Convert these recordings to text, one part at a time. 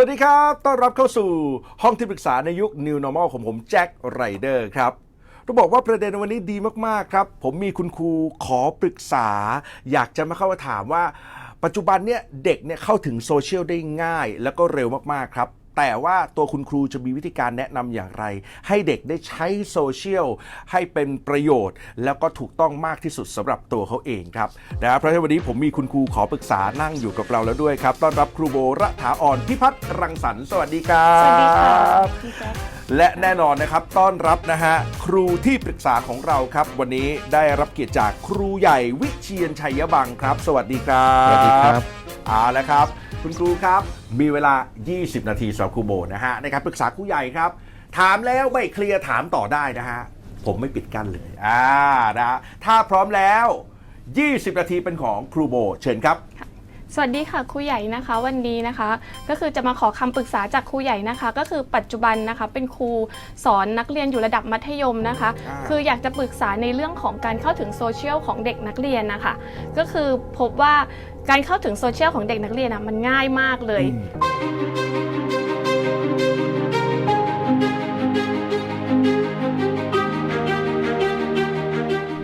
วัสดีครับ ต้อนรับเข้าสู่ห้องที่ปรึกษาในยุค New Normal ของผมแจ็คไรเดอร์ครับต้องบอกว่าประเด็นวันนี้ดีมากๆครับ ผมมีคุณครูขอปรึกษา อยากจะมาเข้ามาถามว่า ปัจจุบันเนี่ยเด็กเนี่ยเข้าถึงโซเชียลได้ง่าย แล้วก็เร็วมากๆครับ แต่ว่าตัวคุณครูจะมีวิธีการแนะนำอย่างไร ให้เด็กได้ใช้โซเชียลให้เป็นประโยชน์ แล้วก็ถูกต้องมากที่สุดสำหรับตัวเขาเองครับนะเพราะฉะนั้นวันนี้ผมมีคุณครูขอปรึกษานั่งอยู่กับเราแล้วด้วยครับต้อนรับครูโบระถาอ่อนพิพัฒน์รังสรรค์สวัสดีครับสวัสดีค่ะพี่แจ๊ค และแน่นอนนะครับต้อนรับนะฮะครูที่ปรึกษาของเราครับ วันนี้ได้รับเกียรติจากครูใหญ่วิเชียนชัยบังครับ สวัสดีครับสวัสดีครับ เอาละครับ คุณครูครับ มีเวลา 20 นาทีสำหรับครูโบนะฮะในการปรึกษาครูใหญ่ครับ ถามแล้วไม่เคลียร์ถามต่อได้นะฮะผมไม่ปิดกั้นเลยอ่านะฮะถ้าพร้อมแล้ว 20 นาทีเป็นของครูโบ เชิญครับ สวัสดีค่ะครูใหญ่นะคะวันนี้นะคะ ก็คือจะมาขอคำปรึกษาจากครูใหญ่นะคะ ก็คือปัจจุบันนะคะเป็นครูสอนนักเรียนอยู่ระดับมัธยมนะคะ อ่า คืออยากจะปรึกษาในเรื่องของการเข้าถึงโซเชียลของเด็กนักเรียนนะคะ ก็คือพบว่า การเข้าถึงโซเชียลของเด็กนักเรียนนะมันง่ายมากเลย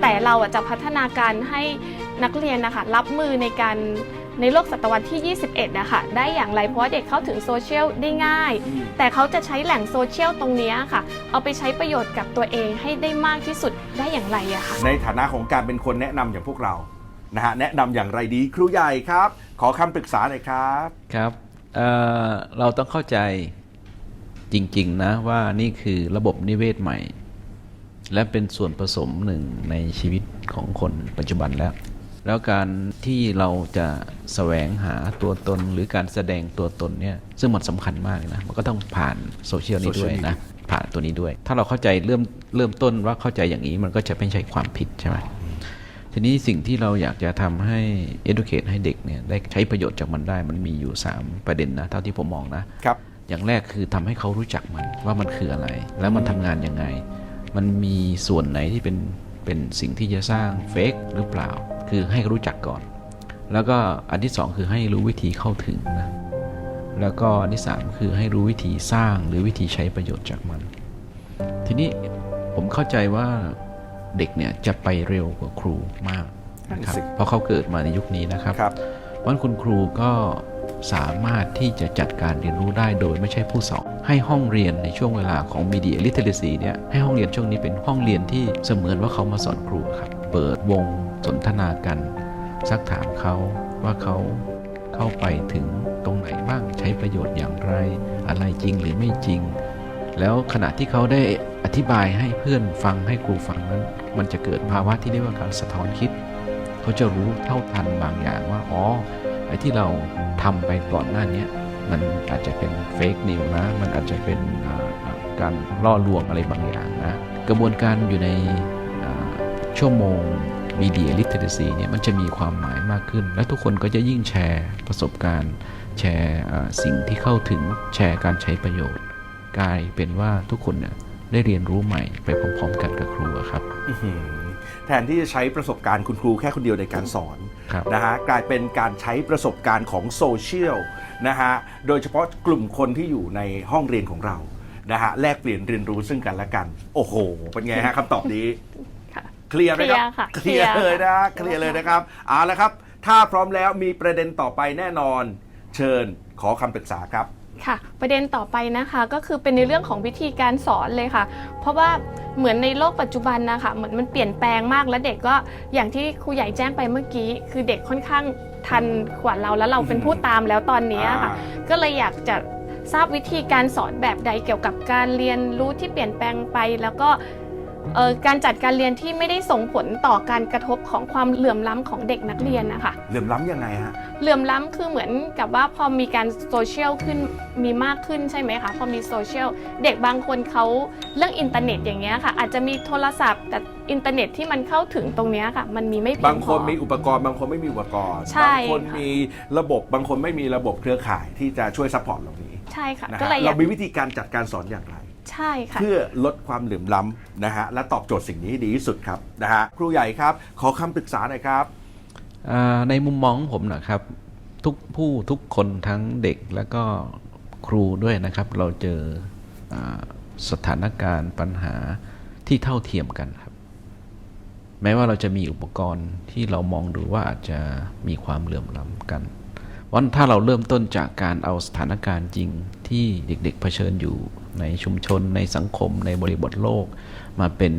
แต่เราอะจะพัฒนาการให้นักเรียนนะคะรับมือในการในโลกศตวรรษที่ 21 นะคะ ได้อย่างไร เพราะว่าเด็กเข้าถึงโซเชียลได้ง่ายอืมแต่เขาจะใช้แหล่งโซเชียลตรงเนี้ยค่ะ เอาไปใช้ประโยชน์กับตัวเองให้ได้มากที่สุดได้อย่างไรอะค่ะ ในฐานะของการเป็นคนแนะนำอย่างพวกเรา นะฮะแนะนำอย่างไรดีครูใหญ่ครับ ขอคำปรึกษาหน่อยครับ ครับเอ่อเราต้องเข้าใจจริง ๆ นะว่านี่คือระบบนิเวศใหม่ และเป็นส่วนผสมหนึ่งในชีวิตของคนปัจจุบันแล้ว แล้วการที่เราจะแสวงหาตัวตนหรือการแสดงตัวตนเนี่ยซึ่งมันสำคัญมากนะ มันก็ต้องผ่านโซเชียลนี้ด้วย Social นะ ผ่านตัวนี้ด้วย ถ้าเราเข้าใจเริ่มเริ่มต้นว่าเข้าใจอย่างนี้มันก็จะไม่ใช่ความผิดใช่ไหม ทีนี้สิ่งที่เราอยากจะทำให้ educate ให้เด็กเนี่ยได้ใช้ประโยชน์จากมันได้มันมีอยู่ 3 ประเด็นนะเท่าที่ผมมองนะครับอย่างแรกคือทำให้เขารู้จักมันว่ามันคืออะไร แล้วมันทำงานยังไง มันมีส่วนไหนที่เป็นเป็นสิ่งที่จะสร้างเฟกหรือเปล่า คือให้รู้จักก่อน แล้วก็อันที่สองคือให้รู้วิธีเข้าถึงนะแล้วก็อันที่สามคือให้รู้วิธีสร้างหรือวิธีใช้ประโยชน์จากมัน ทีนี้ผมเข้าใจว่า เด็กเนี่ยจะไปเร็วกว่าครูมากนะครับนั่นสิเพราะเขาเกิดมาในยุคนี้นะครับครับวันคุณครูก็สามารถที่จะจัดการเรียนรู้ได้โดยไม่ใช่ผู้สอนให้ห้องเรียนในช่วงเวลาของ Media Literacy เนี่ยให้ห้องเรียนช่วงนี้เป็นห้องเรียนที่เสมือนว่าเขามาสอนครูครับ เปิดวงสนทนากันซักถามเขาว่าเขาเข้าไปถึงตรงไหนบ้างใช้ประโยชน์อย่างไร อะไรจริงหรือไม่จริง แล้วขณะที่เขาได้อธิบายให้เพื่อนฟังให้ครูฟังนั้น มันจะเกิดภาวะที่เรียกว่าการสะท้อนคิด เขาจะรู้เท่าทันบางอย่างว่าอ๋อไอ้ที่เราทำไปก่อนหน้าเนี้ยมันอาจจะเป็นเฟกนิวนะ มันอาจจะเป็นการล่อลวงอะไรบางอย่างนะ กระบวนการอยู่ในชั่วโมง Media Literacy เนี่ยมันจะมีความหมายมากขึ้น และทุกคนก็จะยิ่งแชร์ประสบการณ์ แชร์สิ่งที่เข้าถึงแชร์การใช้ประโยชน์ กลายเป็นว่าทุกคนเนี่ยได้เรียนรู้ใหม่ไปพร้อม ๆ กันกับครูอะครับอื้อหือแทนที่จะใช้ประสบการณ์คุณครูแค่คนเดียวในการสอนครับนะฮะกลายเป็นการใช้ประสบการณ์ของโซเชียลนะฮะโดยเฉพาะกลุ่มคนที่อยู่ในห้องเรียนของเรานะฮะแลกเปลี่ยนเรียนรู้ซึ่งกันและกัน โอ้โห เป็นไงฮะคำตอบนี้ค่ะเคลียร์ไหมครับเคลียร์ค่ะเคลียร์เคลียร์เลยนะเคลียร์เลยนะครับเอาละครับ ถ้าพร้อมแล้วมีประเด็นต่อไปแน่นอน เชิญขอคำปรึกษาครับ ค่ะ ประเด็นต่อไปนะคะก็คือเป็นในเรื่องของวิธีการสอนเลยค่ะ เพราะว่าเหมือนในโลกปัจจุบันนะคะเหมือนมันเปลี่ยนแปลงมากแล้วเด็กก็อย่างที่ครูใหญ่แจ้งไปเมื่อกี้ คือเด็กค่อนข้างทันกว่าเราแล้วเราเป็นผู้ตามแล้วตอนนี้ค่ะอ่าก็เลยอยากจะทราบวิธีการสอนแบบใดเกี่ยวกับการเรียนรู้ที่เปลี่ยนแปลงไปแล้วก็เอ่อ การจัดการเรียนที่ไม่ได้ส่งผลต่อการกระทบของความเหลื่อมล้ำของเด็กนักเรียนนะคะเหลื่อมล้ำยังไงฮะเหลื่อมล้ำคือเหมือนกับว่าพอมีการโซเชียลขึ้นมีมากขึ้นใช่ไหมคะพอมีโซเชียลเด็กบางคนเขาเรื่องอินเทอร์เน็ตอย่างเงี้ยค่ะ อาจจะมีโทรศัพท์แต่อินเทอร์เน็ตที่มันเข้าถึงตรงเนี้ยค่ะ มันมีไม่เพียบางงพคนอมีอุปกรณ์บางคนไม่มีอุปกรณ์ใช่บางคนค่ะมีระบบบางคนไม่มีระบบเครือข่ายที่จะช่วยซัพพอร์ตเหล่านี้ใช่ค่ะนะก็ฮะเลยอยาเรากมีวิธีการจัดการสอนอย่างไร ใช่ค่ะ เพื่อลดความเหลื่อมล้ำนะฮะและตอบโจทย์สิ่งนี้ให้ดีที่สุดครับนะฮะครูใหญ่ครับ ขอคำปรึกษาหน่อยครับ อ่าในมุมมองของผมนะครับ ทุกผู้ทุกคนทั้งเด็กและก็ครูด้วยนะครับ เราเจออาสถานการณ์ปัญหาที่เท่าเทียมกันครับ แม้ว่าเราจะมีอุปกรณ์ที่เรามองดูว่าอาจจะมีความเหลื่อมล้ำกันวันถ้าเราเริ่มต้นจากการเอาสถานการณ์จริงที่เด็กๆเผชิญอยู่ ในชุมชน ในสังคม ในบริบทโลก มาเป็น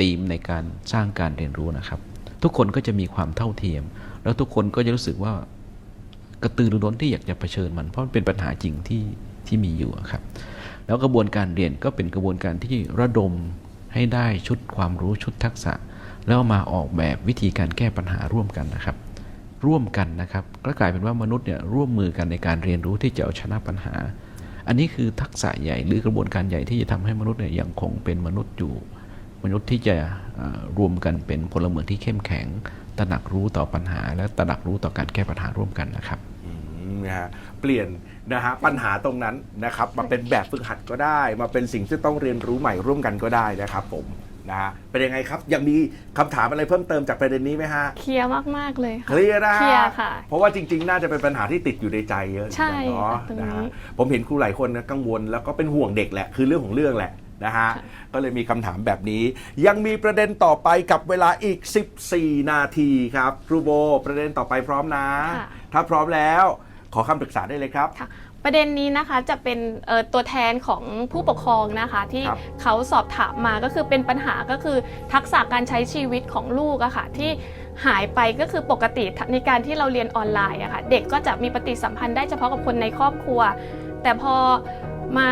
ธีมในการสร้างการเรียนรู้นะครับ ทุกคนก็จะมีความเท่าเทียม แล้วทุกคนก็จะรู้สึกว่ากระตือรือร้นที่อยากจะเผชิญมันเพราะมันเป็นปัญหาจริงที่ที่มีอยู่ครับ แล้วกระบวนการเรียนก็เป็นกระบวนการที่ระดมให้ได้ชุดความรู้ชุดทักษะ แล้วมาออกแบบวิธีการแก้ปัญหาร่วมกันนะครับ ร่วมกันนะครับ ก็กลายเป็นว่ามนุษย์เนี่ยร่วมมือกันในการเรียนรู้ที่จะเอาชนะปัญหา อันนี้คือทักษะใหญ่หรือกระบวนการใหญ่ที่จะทำให้มนุษย์เนี่ยยังคงเป็นมนุษย์อยู่ มนุษย์ที่จะรวมกันเป็นพลเมืองที่เข้มแข็ง ตระหนักรู้ต่อปัญหา และตระหนักรู้ต่อการแก้ปัญหาร่วมกันนะครับนะฮะเปลี่ยนนะฮะปัญหาตรงนั้นนะครับมาเป็นแบบฝึกหัดก็ได้ มาเป็นสิ่งที่ต้องเรียนรู้ใหม่ร่วมกันก็ได้นะครับผม นะฮะเป็นยังไงครับ ยังมีคำถามอะไรเพิ่มเติมจากประเด็นนี้ไหมฮะเคลียร์มาก ๆ เลยเคค่ะ ลียร์นะฮะเคลียร์ค่ะเพราะว่าจริง ๆ น่าจะเป็นปัญหาที่ติดอยู่ในใจเยอะใช่เหมือนกันเนาะตรงนี้นะฮะผมเห็นครูหลายคนนะกังวลแล้วก็เป็นห่วงเด็กแหละคือเรื่องของเรื่องแหละนะฮะก็เลยมีคำถามแบบนี้ ยังมีประเด็นต่อไปกับเวลาอีก 14 นาทีครับครูโบประเด็นต่อไปพร้อมนะ ค่ะ ถ้าพร้อมแล้ว ขอคำปรึกษาได้เลยครับ ค่ะ ประเด็นนี้นะคะจะเป็นเอ่อตัวแทนของผู้ปกครองนะคะที่ครับเขาสอบถามมาก็คือเป็นปัญหาก็คือทักษะการใช้ชีวิตของลูกอะค่ะที่หายไปก็คือปกติในการที่เราเรียนออนไลน์อะค่ะเด็กก็จะมีปฏิสัมพันธ์ได้เฉพาะกับคนในครอบครัว แต่พอมา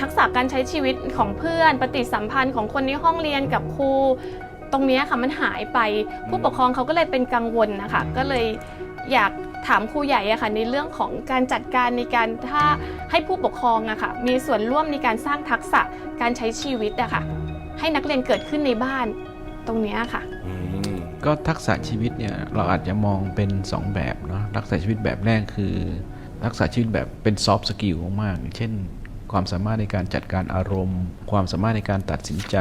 ทักษะการใช้ชีวิตของเพื่อน ปฏิสัมพันธ์ของคนในห้องเรียนกับครูตรงเนี้ยค่ะมันหายไปผู้ปกครองเขาก็เลยเป็นกังวลนะคะก็เลยอยาก ถามครูใหญ่อะค่ะในเรื่องของการจัดการในการถ้าให้ผู้ปกครองอะค่ะมีส่วนร่วมในการสร้างทักษะการใช้ชีวิตอะค่ะให้นักเรียนเกิดขึ้นในบ้านตรงเนี้ยค่ะอืมก็ทักษะชีวิตเนี่ยเราอาจจะมองเป็น 2 แบบเนาะทักษะชีวิตแบบแรกคือ ทักษะชีวิตแบบเป็นซอฟต์สกิลมากๆเช่น ความสามารถในการจัดการอารมณ์ ความสามารถในการตัดสินใจ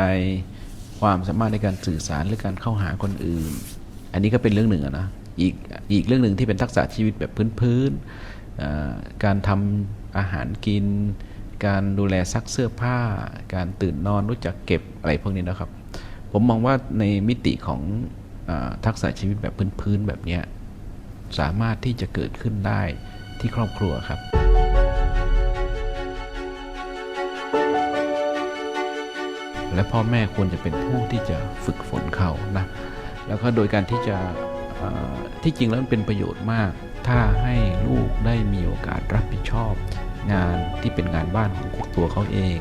ความสามารถในการสื่อสารหรือการเข้าหาคนอื่น อันนี้ก็เป็นเรื่องหนึ่งอะนะ อีกอีกเรื่องหนึ่งที่เป็นทักษะชีวิตแบบพื้นๆการทำอาหารกิน การดูแลซักเสื้อผ้า การตื่นนอนรู้จักเก็บอะไรพวกนี้นะครับ ผมมองว่าในมิติของอทักษะชีวิตแบบพื้นๆแบบนี้สามารถที่จะเกิดขึ้นได้ที่ครอบครัวครับและพ่อแม่ควรจะเป็นผู้ที่จะฝึกฝนเขานะ แล้วก็โดยการที่จะ ที่จริงแล้วมันเป็นประโยชน์มาก ถ้าให้ลูกได้มีโอกาสรับผิดชอบ งานที่เป็นงานบ้านของตัวเขาเอง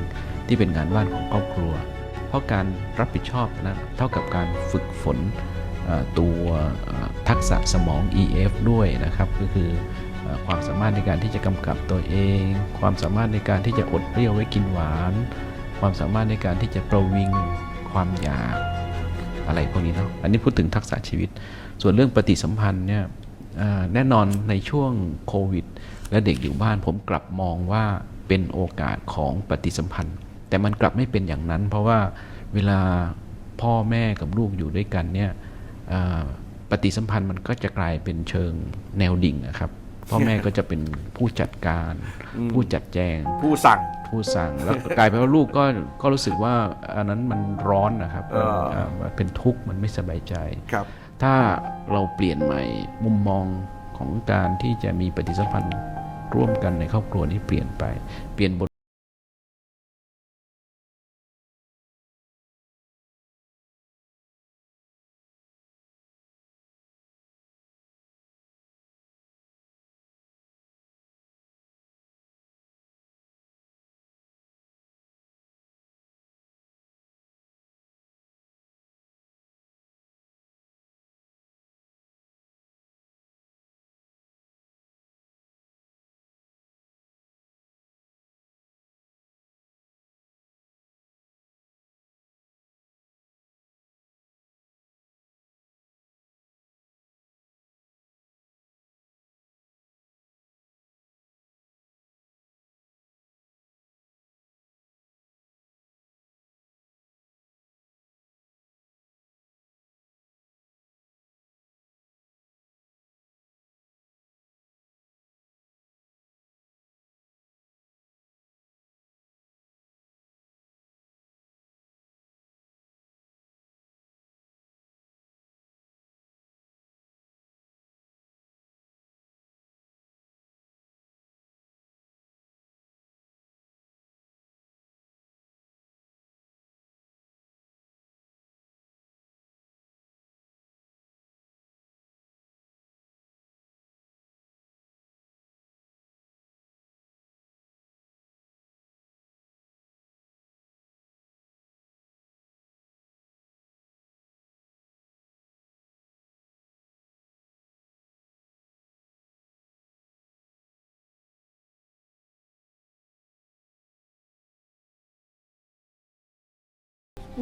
ที่เป็นงานบ้านของครอบครัว เพราะการรับผิดชอบนะเท่ากับการฝึกฝนตัวทักษะสมอง EF ด้วยนะครับ ก็คือเอ่อความสามารถในการที่จะกำกับตัวเอง ความสามารถในการที่จะอดเปรี้ยวไว้กินหวาน ความสามารถในการที่จะประวิงความอยากอะไรพวกนี้เนาะ อันนี้พูดถึงทักษะชีวิต ส่วนเรื่องปฏิสัมพันธ์เนี่ยเอ่อแน่นอนในช่วงโควิด และเด็กอยู่บ้านผมกลับมองว่าเป็นโอกาสของปฏิสัมพันธ์ แต่มันกลับไม่เป็นอย่างนั้น เพราะว่าเวลาพ่อแม่กับลูกอยู่ด้วยกันเนี่ยเอ่อปฏิสัมพันธ์มันก็จะกลายเป็นเชิงแนวดิ่งนะครับพ่อแม่ก็จะเป็นผู้จัดการอืมผู้จัดแจง ผู้สั่งผู้สั่งแล้วกลายเป็นว่าลูกก็ก็รู้สึกว่าอันนั้นมันร้อนนะครับเออเอ่อมันเป็นทุกข์มันไม่สบายใจครับ ถ้าเราเปลี่ยนใหม่มุมมองของการที่จะมีปฏิสัมพันธ์ร่วมกันในครอบครัวนี้เปลี่ยนไป เปลี่ยนบ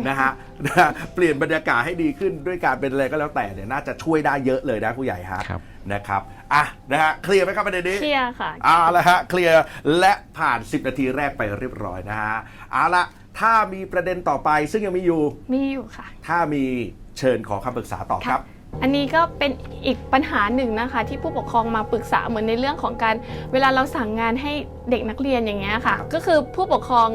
นะฮะนะฮะเปลี่ยนบรรยากาศให้ดีขึ้นด้วยการเป็นอะไรก็แล้วแต่เนี่ยน่าจะช่วยได้เยอะเลยนะผู้ใหญ่ฮะครับ นะครับอะนะฮะเคลียร์ไหมครับประเด็นนี้ เคลียร์ค่ะ เอาละฮะเคลียร์และผ่าน 10 นาทีแรกไปเรียบร้อยนะฮะเอาละถ้ามีประเด็นต่อไปซึ่งยังมีอยู่ มีอยู่ค่ะ ถ้ามีเชิญขอคำปรึกษาต่อครับ อันนี้ก็เป็นอีกปัญหาหนึ่งนะคะ ที่ผู้ปกครองมาปรึกษาเหมือนในเรื่องของการเวลาเราสั่งงานให้เด็กนักเรียนอย่างเงี้ยค่ะครับก็คือผู้ปกครอง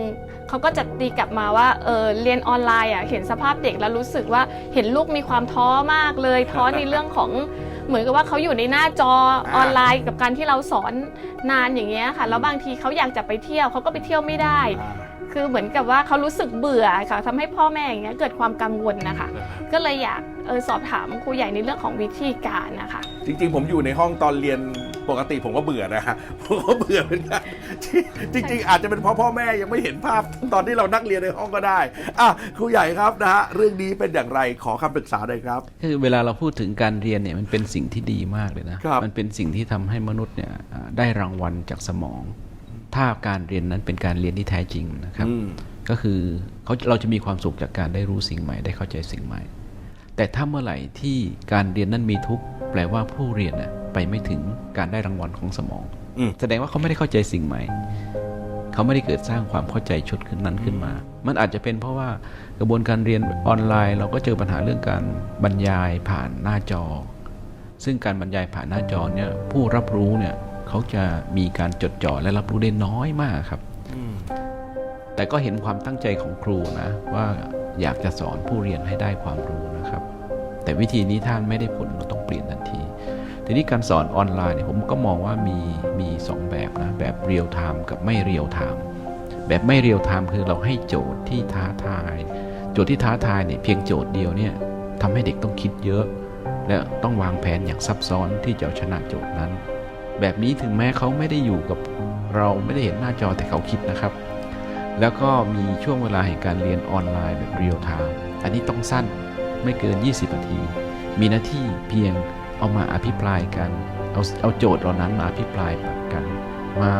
เขาก็จะตีกลับมาว่าเออเรียนออนไลน์อะเห็นสภาพเด็กแล้วรู้สึกว่าเห็นลูกมีความท้อมากเลย ท้อในเรื่องของเหมือนกับว่าเขาอยู่ในหน้าจอออนไลน์กับการที่เราสอนนานอย่างเงี้ยค่ะแล้วบางทีเขาอยากจะไปเที่ยวเขาก็ไปเที่ยวไม่ได้ คือเหมือนกับว่าเขารู้สึกเบื่อค่ะทำให้พ่อแม่อย่างเงี้ยเกิดความกังวลนะคะ ก็เลยอยากเออสอบถามครูใหญ่ในเรื่องของวิธีการนะคะ จริงๆ ผมอยู่ในห้องตอนเรียนปกติผมก็เบื่อนะฮะผมก็เบื่อเหมือนกันจริง ๆ อาจจะเป็นเพราะพ่อแม่ยังไม่เห็นภาพตอนที่เรานั่งเรียนในห้องก็ได้อะครูใหญ่ครับนะฮะเรื่องนี้เป็นอย่างไรขอคำปรึกษาหน่อยครับ คือเวลาเราพูดถึงการเรียนเนี่ยมันเป็นสิ่งที่ดีมากเลยนะ ครับ มันเป็นสิ่งที่ทำให้มนุษย์เนี่ยอ่าได้รางวัลจากสมอง ถ้าการเรียนนั้นเป็นการเรียนที่แท้จริงนะครับอืมก็คือเขาเราจะมีความสุขจากการได้รู้สิ่งใหม่ ได้เข้าใจสิ่งใหม่ แต่ถ้าเมื่อไหร่ที่การเรียนนั้นมีทุกข์แปลว่าผู้เรียนน่ะไปไม่ถึงการได้รางวัลของสมองอืมแสดงว่าเขาไม่ได้เข้าใจสิ่งใหม่เขาไม่ได้เกิดสร้างความเข้าใจชุดขึ้นนั้นขึ้นมา มันอาจจะเป็นเพราะว่ากระบวนการเรียนออนไลน์ เราก็เจอปัญหาเรื่องการบรรยายผ่านหน้าจอ ซึ่งการบรรยายผ่านหน้าจอเนี่ยผู้รับรู้เนี่ย เขาจะมีการจดจ่อและรับรู้ได้น้อยมากครับอืมแต่ก็เห็นความตั้งใจของครูนะ ว่าอยากจะสอนผู้เรียนให้ได้ความรู้นะครับ แต่วิธีนี้ถ้าไม่ได้ผลเราต้องเปลี่ยนทันทีทีนี้การสอนออนไลน์เนี่ยผมก็มองว่ามีมีสองแบบนะ แบบเรียลไทม์กับไม่เรียลไทม์แบบไม่เรียลไทม์คือเราให้โจทย์ที่ท้าทาย โจทย์ที่ท้าทายเนี่ยเพียงโจทย์เดียวเนี่ยทำให้เด็กต้องคิดเยอะ และต้องวางแผนอย่างซับซ้อนที่จะเอาชนะโจทย์นั้น แบบนี้ถึงแม้เขาไม่ได้อยู่กับเราไม่ได้เห็นหน้าจอแต่เขาคิดนะครับ แล้วก็มีช่วงเวลาแห่งการเรียนออนไลน์แบบเรียลไทม์อันนี้ต้องสั้นไม่เกิน 20 นาที มีหน้าที่เพียงเอามาอภิปรายกัน เอาเอาโจทย์เหล่านั้นมาอภิปรายกัน มา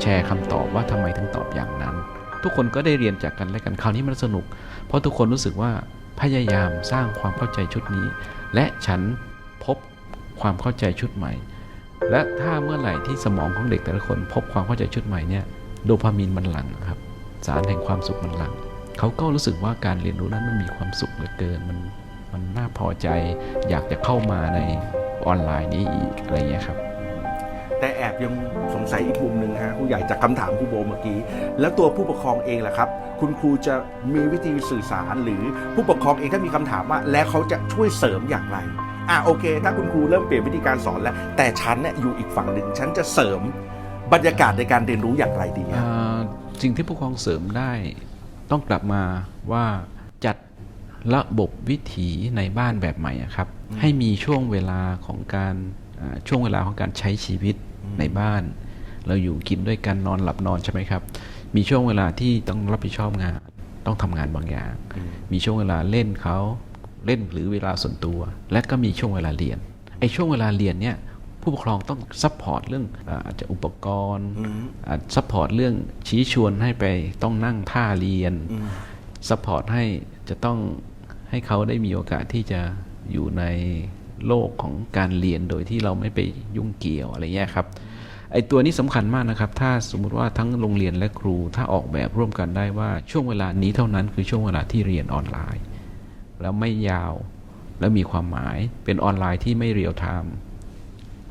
แชร์คำตอบว่าทำไมถึงตอบอย่างนั้น ทุกคนก็ได้เรียนจากกันและกันคราวนี้มันสนุก เพราะทุกคนรู้สึกว่าพยายามสร้างความเข้าใจชุดนี้ และฉันพบความเข้าใจชุดใหม่ และถ้าเมื่อไหร่ที่สมองของเด็กแต่ละคน พบความเข้าใจชุดใหม่เนี่ยโดพามีนมันหลังครับ สารแห่งความสุขมันหลัง เขาก็รู้สึกว่าการเรียนรู้นั้นมันมีความสุขเหลือเกิน มันมันน่าพอใจ อยากจะเข้ามาในออนไลน์นี้อีกอะไรเงี้ยครับ แต่แอบยังสงสัยอีกมุมหนึ่งฮะครูใหญ่จากคำถามครูโบเมื่อกี้ แล้วตัวผู้ปกครองเองล่ะครับ คุณครูจะมีวิธีสื่อสารหรือผู้ปกครองเองถ้ามีคำถามว่า แล้วเขาจะช่วยเสริมอย่างไร อะโอเค ถ้าคุณครูเริ่มเปลี่ยนวิธีการสอนแล้ว แต่ฉันเนี่ยอยู่อีกฝั่งหนึ่งฉันจะเสริมบรรยากาศในการเรียนรู้อย่างไรดีอะอ่าสิ่งที่ผู้ปกครองเสริมได้ ต้องกลับมาว่าจัดระบบวิถีในบ้านแบบใหม่อะครับ ให้มีช่วงเวลาของการอ่าช่วงเวลาของการใช้ชีวิตในบ้าน เราอยู่กินด้วยกันนอนหลับนอนใช่ไหมครับ มีช่วงเวลาที่ต้องรับผิดชอบงาน ต้องทำงานบางอย่าง มีช่วงเวลาเล่นเขา เล่นหรือเวลาส่วนตัว และก็มีช่วงเวลาเรียนไอ้ช่วงเวลาเรียนเนี่ยผู้ปกครองต้องซัพพอร์ตเรื่องอาอาจจะอุปกรณ์อืมอาจซัพพอร์ตเรื่องชี้ชวนให้ไปต้องนั่งท่าเรียนอืมซัพพอร์ตให้จะต้องให้เขาได้มีโอกาสที่จะอยู่ในโลกของการเรียนโดยที่เราไม่ไปยุ่งเกี่ยวอะไรเงี้ยครับไอตัวนี้สำคัญมากนะครับ ถ้าสมมุติว่าทั้งโรงเรียนและครูถ้าออกแบบร่วมกันได้ว่าช่วงเวลานี้เท่านั้นคือช่วงเวลาที่เรียนออนไลน์ แล้วไม่ยาว และมีความหมายเป็นออนไลน์ที่ไม่เรียลไทม์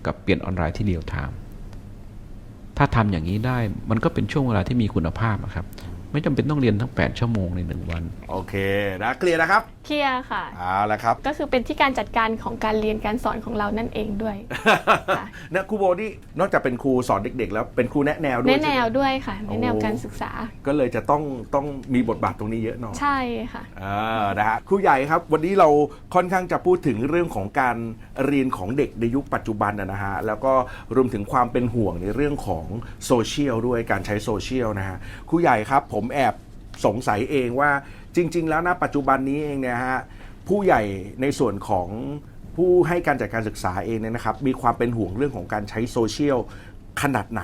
กับเปลี่ยนออนไลน์ที่เรียลไทม์ถ้าทำอย่างนี้ได้มันก็เป็นช่วงเวลาที่มีคุณภาพอะครับ ไม่จำเป็นต้องเรียนทั้ง 8 ชั่วโมงในหนึ่งวัน โอเคนะเคลียร์นะครับเคลียร์ค่ะ เอาละครับ ก็คือเป็นที่การจัดการของการเรียนการสอนของเรานั่นเองด้วย ค่ะนะครูโบนี่นอกจากเป็นครูสอนเด็ก ๆ แล้วเป็นครูแนะแนวด้วในยแนใช่ไหมวด้วยค่ะ ในแนวโอ้ การศึกษา ก็เลยจะต้องต้องมีบทบาทตรงนี้เยอะหน่อย ใช่ค่ะ อ่านะฮะครูใหญ่ครับ วันนี้เราค่อนข้างจะพูดถึงเรื่องของการเรียนของเด็กในยุคปัจจุบันนะนะฮะแล้วก็รวมถึงความเป็นห่วงในเรื่องของโซเชียลด้วยการใช้โซเชียลนะฮะครูใหญ่ครับผมแอบสงสัยเองว่าจริง ๆ แล้วนะปัจจุบันนี้เองเนี่ยฮะผู้ใหญ่ในส่วนของผู้ให้การจัดการศึกษาเองเนี่ยนะครับ มีความเป็นห่วงเรื่องของการใช้โซเชียลขนาดไหน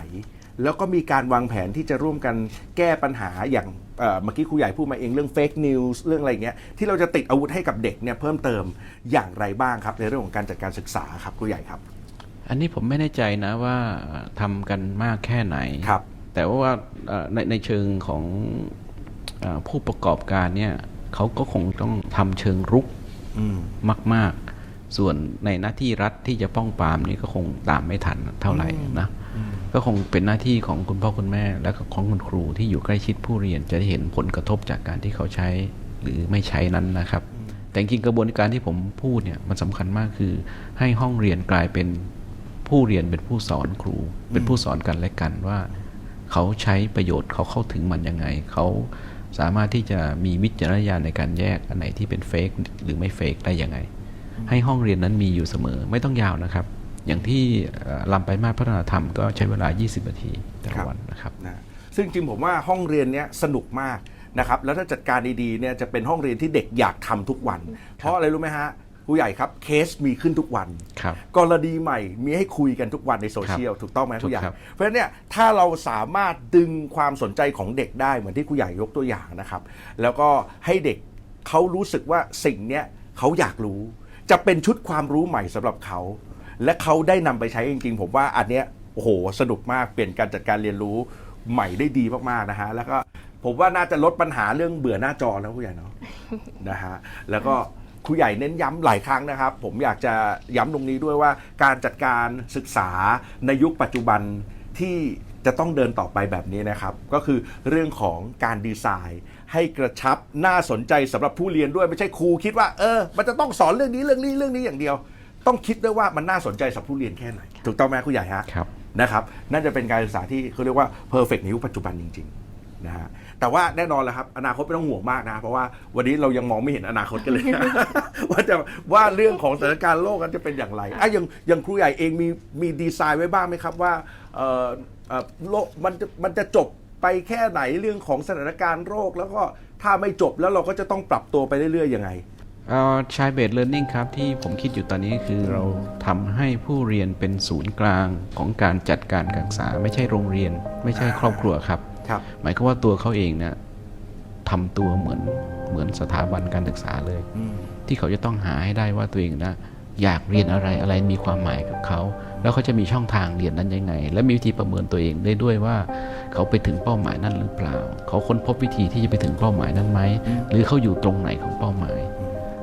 แล้วก็มีการวางแผนที่จะร่วมกันแก้ปัญหาอย่างเอ่อเมื่อกี้ครูใหญ่พูดมาเองเรื่องเฟกนิวส์เรื่องอะไรอย่างเงี้ยที่เราจะติดอาวุธให้กับเด็กเนี่ยเพิ่มเติมอย่างไรบ้างครับ ในเรื่องของการจัดการศึกษาครับครูใหญ่ครับ อันนี้ผมไม่แน่ใจนะว่าทำกันมากแค่ไหนครับ แต่ว่าเอ่อในในเชิงของเออผู้ประกอบการเนี่ยเขาก็คงต้องทำเชิงรุกอืมมาก ๆ ส่วนในหน้าที่รัฐที่จะป้องปรามนี่ก็คงตามไม่ทันเท่าไหร่นะก็คงเป็นหน้าที่ของคุณพ่อคุณแม่ และก็ของคุณครูที่อยู่ใกล้ชิดผู้เรียนจะได้เห็นผลกระทบจากการที่เขาใช้หรือไม่ใช้นั้นนะครับ แต่จริงๆกระบวนการที่ผมพูดเนี่ยมันสำคัญมากคือ ให้ห้องเรียนกลายเป็นผู้เรียนเป็นผู้สอนครู เป็นผู้สอนกันและกันว่า เขาใช้ประโยชน์เขาเข้าถึงมันยังไง เขาสามารถที่จะมีวิจารณญาณในการแยกอันไหนที่เป็นเฟกหรือไม่เฟกได้ยังไง ให้ห้องเรียนนั้นมีอยู่เสมอไม่ต้องยาวนะครับ อย่างที่ลำไปมาพัฒนาธรรมก็ใช้เวลา 20 นาทีแต่ละวันนะครับนะซึ่งจริงผมว่าห้องเรียนเนี้ยสนุกมากนะครับแล้วถ้าจัดการดีๆเนี่ยจะเป็นห้องเรียนที่เด็กอยากทำทุกวัน เพราะอะไรรู้ไหมฮะ ผู้ใหญ่ครับเคสมีขึ้นทุกวัน ครับ กรณีใหม่มีให้คุยกันทุกวันในโซเชียลถูกต้องไหมถูกผู้ใหญ่ ครับ เพราะฉะนั้นเนี่ยถ้าเราสามารถดึงความสนใจของเด็กได้เหมือนที่ครูใหญ่ยกตัวอย่างนะครับ แล้วก็ให้เด็กเขารู้สึกว่าสิ่งเนี้ยเขาอยากรู้ จะเป็นชุดความรู้ใหม่สำหรับเขา และเขาได้นำไปใช้จริงๆ ผมว่าอันเนี้ยโอ้โหสนุกมากเปลี่ยนการจัดการเรียนรู้ใหม่ได้ดีมากๆนะฮะแล้วก็ผมว่าน่าจะลดปัญหาเรื่องเบื่อหน้าจอแล้วผู้ใหญ่เนาะ นะฮะแล้วก็ ครูใหญ่เน้นย้ำหลายครั้งนะครับ ผมอยากจะย้ำตรงนี้ด้วยว่าการจัดการศึกษาในยุคปัจจุบันที่จะต้องเดินต่อไปแบบนี้นะครับ ก็คือเรื่องของการดีไซน์ ให้กระชับน่าสนใจสำหรับผู้เรียนด้วยไม่ใช่ครูคิดว่าเออมันจะต้องสอนเรื่องนี้เรื่องนี้เรื่องนี้อย่างเดียว ต้องคิดด้วยว่ามันน่าสนใจสำหรับผู้เรียนแค่ไหน ถูกต้องไหมครูใหญ่ฮะครับนะครับนั่นจะเป็นการศึกษาที่เขาเรียกว่า perfect ในยุคปัจจุบันจริงๆนะฮะ แต่ว่าแน่นอนแหละครับ อนาคตไม่ต้องห่วงมากนะ เพราะว่าวันนี้เรายังมองไม่เห็นอนาคตกันเลย ว่าจะว่าเรื่องของสถานการณ์โลกนั้นจะเป็นอย่างไรอะอย่างอย่างครูใหญ่เองมีมีดีไซน์ไว้บ้างไหมครับว่าเออเออโลกมันจะมันจะจบไปแค่ไหนเรื่องของสถานการณ์โรค แล้วก็ถ้าไม่จบแล้วเราก็จะต้องปรับตัวไปเรื่อยๆยังไง ชายเบสเลิร์นนิ่งครับ ที่ผมคิดอยู่ตอนนี้คือเราทำให้ผู้เรียนเป็นศูนย์กลางของการจัดการการศึกษา ไม่ใช่โรงเรียน ไม่ใช่ครอบครัวครับครับ หมายความว่าตัวเขาเองเนี่ยทำตัวเหมือนเหมือนสถาบันการศึกษาเลยอืมที่เขาจะต้องหาให้ได้ว่าตัวเองนะอยากเรียนอะไรอะไรมีความหมายกับเขา แล้วเขาจะมีช่องทางเรียนนั้นยังไง และมีวิธีประเมินตัวเองได้ด้วยว่า เขาไปถึงเป้าหมายนั้นหรือเปล่า เขาค้นพบวิธีที่จะไปถึงเป้าหมายนั้นไหมหรือเขาอยู่ตรงไหนของเป้าหมาย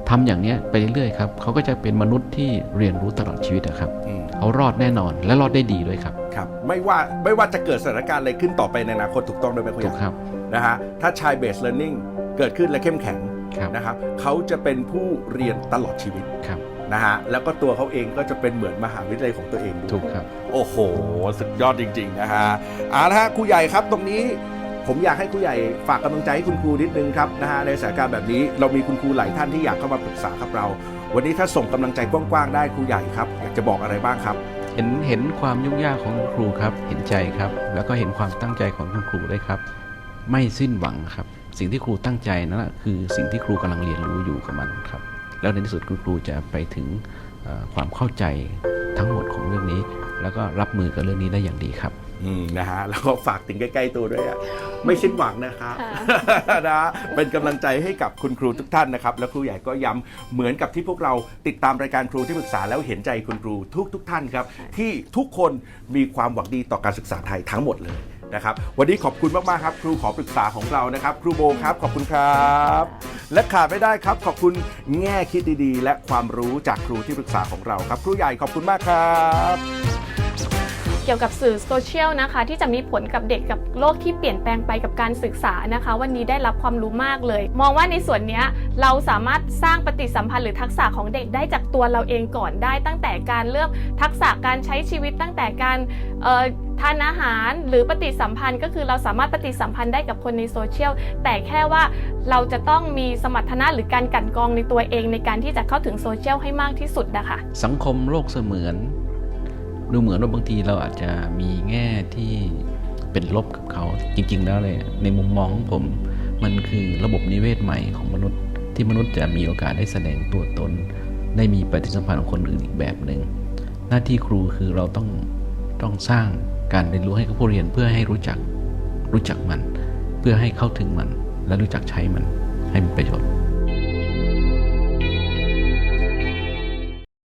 ทำอย่างเนี้ยไปเรื่อยๆครับเขาก็จะเป็นมนุษย์ที่เรียนรู้ตลอดชีวิตนะครับอืม เขารอดแน่นอนและรอดได้ดีด้วยครับครับไม่ว่าไม่ว่าจะเกิดสถานการณ์อะไรขึ้นต่อไปในอนาคตถูกต้องด้วยไหมคุณถูกครับนะฮะถ้าชายเบส learning เกิดขึ้นและเข้มแข็งครับนะครับเขาจะเป็นผู้เรียนตลอดชีวิตครับนะฮะแล้วก็ตัวเขาเองก็จะเป็นเหมือนมหาวิทยาลัยของตัวเองด้วยถูกครับ โอ้โห สุดยอดจริง ๆ นะฮะเอาละฮะครูใหญ่ครับตรงนี้ผมอยากให้ครูใหญ่ฝากกำลังใจให้คุณครูนิดนึงครับนะฮะในสถานการณ์แบบนี้เรามีคุณครูหลายท่านที่อยากเข้ามาปรึกษากับเรา วันนี้ถ้าส่งกำลังใจกว้างๆได้ครูใหญ่ครับอยากจะบอกอะไรบ้างครับเห็นเห็นความยุ่งยากของคุณครูครับ เห็นใจครับ แล้วก็เห็นความตั้งใจของคุณครูด้วยครับ ไม่สิ้นหวังครับ สิ่งที่ครูตั้งใจนั่นแหละคือสิ่งที่ครูกำลังเรียนรู้อยู่กับมันครับ แล้วในที่สุดคุณครูจะไปถึงความเข้าใจทั้งหมดของเรื่องนี้ แล้วก็รับมือกับเรื่องนี้ได้อย่างดีครับ นะฮะแล้วก็ฝากถึงใกล้ ๆ ตัวด้วยอะไม่สิ้นหวังนะครับค่ะนะเป็นกำลังใจให้กับคุณครูทุกท่านนะครับ และครูใหญ่ก็ย้ำเหมือนกับที่พวกเราติดตามรายการครูที่ปรึกษาแล้วเห็นใจคุณครูทุกทุกๆท่านครับ ที่ทุกคนมีความหวังดีต่อการศึกษาไทยทั้งหมดเลยนะครับวันนี้ขอบคุณมาก ๆ ครับ ครูขอปรึกษาของเรานะครับ ครูโบครับ ขอบคุณครับ และขาดไม่ได้ครับ ขอบคุณแง่คิดดี ๆ และความรู้จากครูที่ปรึกษาของเราครับ ครูใหญ่ขอบคุณมากครับ เกี่ยวกับสื่อโซเชียลนะคะ ที่จะมีผลกับเด็กกับโลกที่เปลี่ยนแปลงไปกับการศึกษานะคะ วันนี้ได้รับความรู้มากเลย มองว่าในส่วนนี้เราสามารถสร้างปฏิสัมพันธ์หรือทักษะของเด็กได้จากตัวเราเองก่อนได้ ตั้งแต่การเริ่มทักษะการใช้ชีวิตตั้งแต่การทานอาหารหรือปฏิสัมพันธ์ก็คือเราสามารถปฏิสัมพันธ์ได้กับคนในโซเชียลแต่แค่ว่าเราจะต้องมีสมรรถนะหรือการกันกรองในตัวเองในการที่จะเข้าถึงโซเชียลให้มากที่สุดนะคะ สังคมโลกเสมือน ดูเหมือนว่าบางทีเราอาจจะมีแง่ที่เป็นลบกับเขาจริง ๆ แล้วเลยในมุมมองของผมมันคือระบบนิเวศใหม่ของมนุษย์ ที่มนุษย์จะมีโอกาสได้แสดงตัวตน ได้มีปฏิสัมพันธ์กับคนอื่นอีกแบบหนึ่งหน้าที่ครูคือเราต้องต้องสร้างการเรียนรู้ให้กับผู้เรียนเพื่อให้รู้จักรู้จักมัน เพื่อให้เข้าถึงมัน และรู้จักใช้มันให้มีประโยชน์